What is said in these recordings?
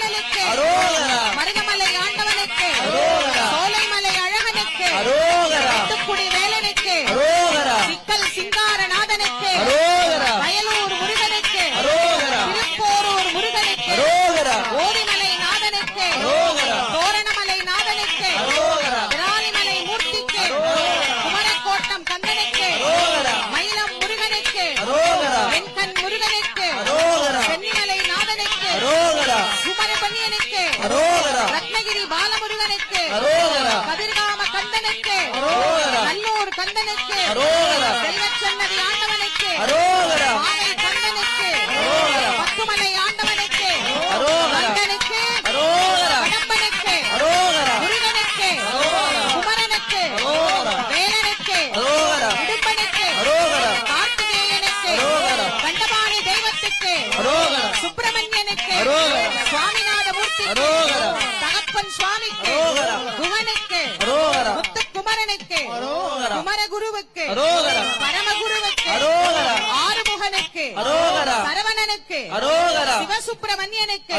வள்ளலுக்கு. மருதமலை ஆண்டவனுக்கு. சோலைமலை அழகனுக்கு. வெட்டுக்குடி வேலனுக்கு. சிக்கல் சிங்காரநாதனுக்கு. வயலூர் முருகனுக்கு. திருப்போரூர் முருகனுக்கு. ஓதிமலை நாதனுக்கு. தோரணமலை நாதனுக்கு. விராலிமலை மூர்த்திக்கு. குமரக்கோட்டம் கந்தனுக்கு. மயிலம் முருகனுக்கு. வெண்கண் முருகனுக்கு. சென்னிமலை நாதனுக்கு. ரத்னகிரி பாலமுருகனுக்கு. கதிர்காம கந்தனுக்கு. நல்லூர் கந்தனுக்கு. செல்வச்சன்னதி ஆண்டவனுக்கு. மாலை கந்தனுக்கு. பத்துமலை ஆண்டவனுக்கு. கந்தனுக்கு. கடம்பனுக்கு முருகனுக்கு. குமரனுக்கு. வேலனுக்கு. இடும்பனுக்கு கார்த்திகேயனுக்கு. கண்டபாணி தெய்வத்துக்கு. சுப்பிரமணியனுக்கு. சுவாமிநாத. தகப்பன் சுவாமிக்கு அரோகரா. முத்துக்குமரனுக்கு. குமரகுருவுக்கு பரமகுருவுக்கு ஆறுமுகனுக்கு சரவணனுக்கு சிவசுப்பிரமணியனுக்கு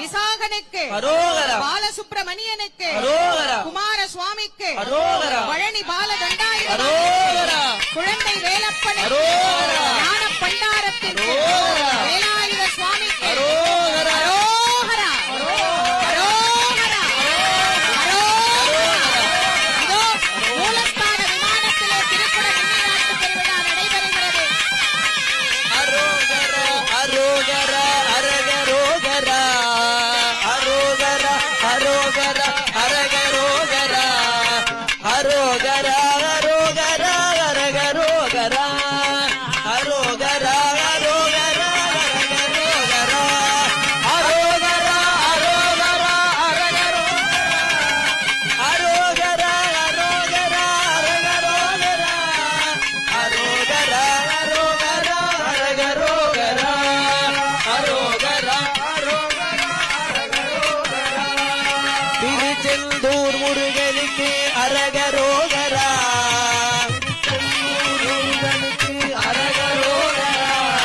விசாகனுக்கு பாலசுப்பிரமணியனுக்கு குமார சுவாமிக்கு பழனி பாலதண்டாயுதம் செந்தூர் முருகனுக்கு அரகரோகரா. அரகரோகரா.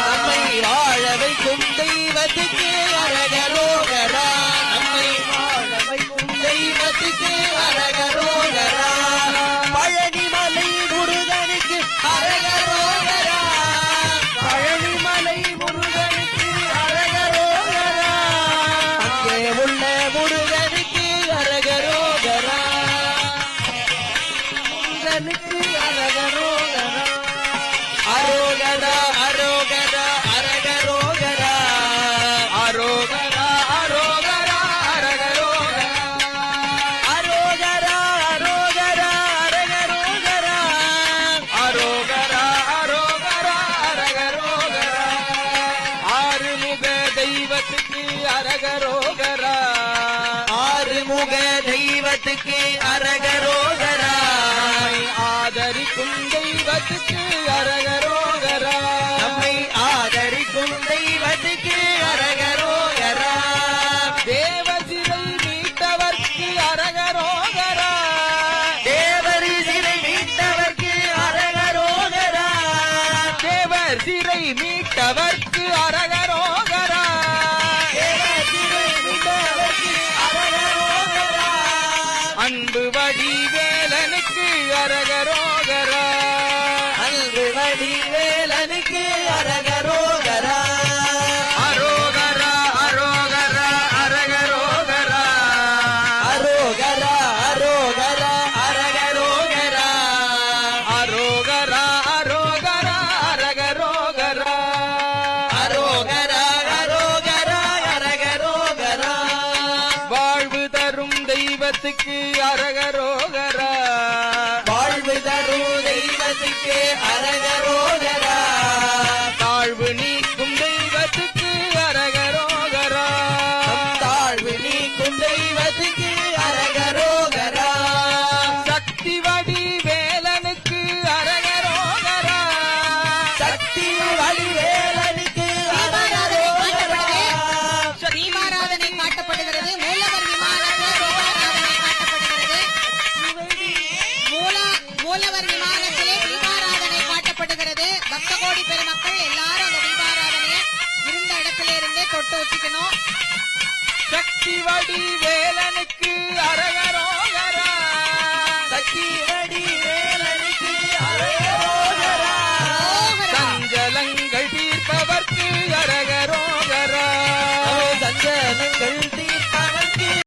நம்மை வாழ வைக்கும் தெய்வத்துக்கு தெய்வத்துக்கு அரகரோகரா ஆதரிக்கும் தெய்வத்துக்கு அரகரோகரா நம்மை ஆதரிக்கும் தெய்வத்துக்கு அரகரோகரா தேவசிலை மீட்டவர்க்கு அரகரோகரா தேவரி சிறை மீட்டவர்க்கு அரகரோகரா தேவர் சிறை மீட்டவர்க்கு அரகரோகரா அன்பு வடிவே தரும் தெய்வத்துக்கு அரகரோகரா. வாழ்வு தரும் தெய்வத்துக்கு அரகரோகரா. போட்டு வச்சுக்கணும். சக்தி வடி வேலனுக்கு அரையா